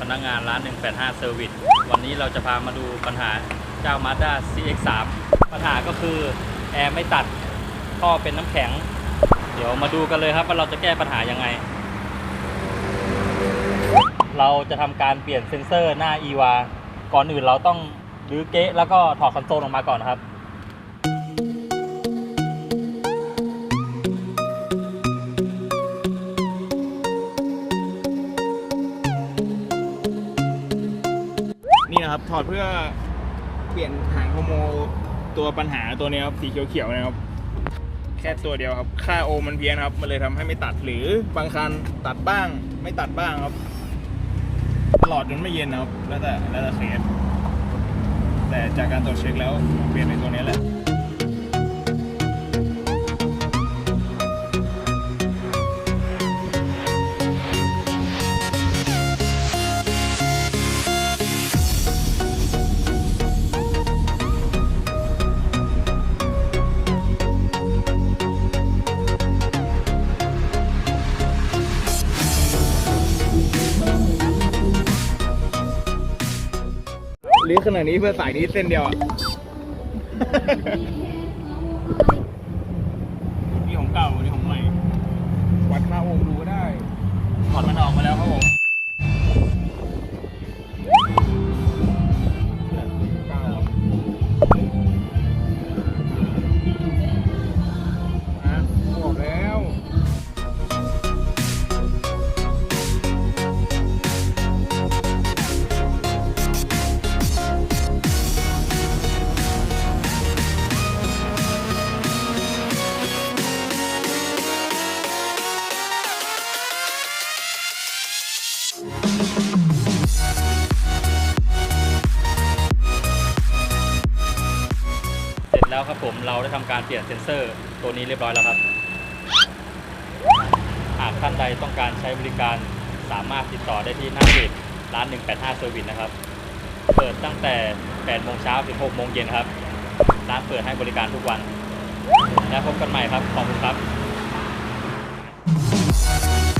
พนักงานร้าน 185 Service วันนี้เราจะพามาดูปัญหาเจ้า Mazda CX-3 ปัญหาก็คือแอร์ไม่ตัดท่อเป็นน้ำแข็ง เดี๋ยวมาดูกันเลยครับว่าเราจะแก้ปัญหายังไง เราจะทำการเปลี่ยนเซ็นเซอร์หน้า EVA ก่อนอื่นเราต้องรื้อเกะแล้วก็ถอดคอนโซลออกมาก่อนครับ อดเพื่อเปลี่ยนหางโฮโมตัวปัญหาตัวนี้ครับสีเขียวๆนะครับแค่ตัวเดียวครับ ค่าโอมันเพี้ยนครับ มันเลยทำให้ไม่ตัดหรือบางคันตัดบ้าง ไม่ตัดบ้างครับ ตลอดจนไม่เย็นนะครับ แล้วแต่แล้วแต่เคสแต่จากการตรวจเช็คแล้วเปลี่ยนในตัวนี้แหละ หรือขนาดนี้เพื่อสายนี้เส้นเดียวอะ แล้วครับผมเราได้ทำการเปลี่ยนเซ็นเซอร์ตัวนี้เรียบร้อยแล้วครับ หากท่านใดต้องการใช้บริการสามารถติดต่อได้ที่หน้าเพจร้าน 185 Service นะครับ เปิดตั้งแต่ 8 โมงเช้าถึง 6 โมงเย็นครับ ร้านเปิดให้บริการทุกวัน แล้วพบกันใหม่ครับ ขอบคุณครับ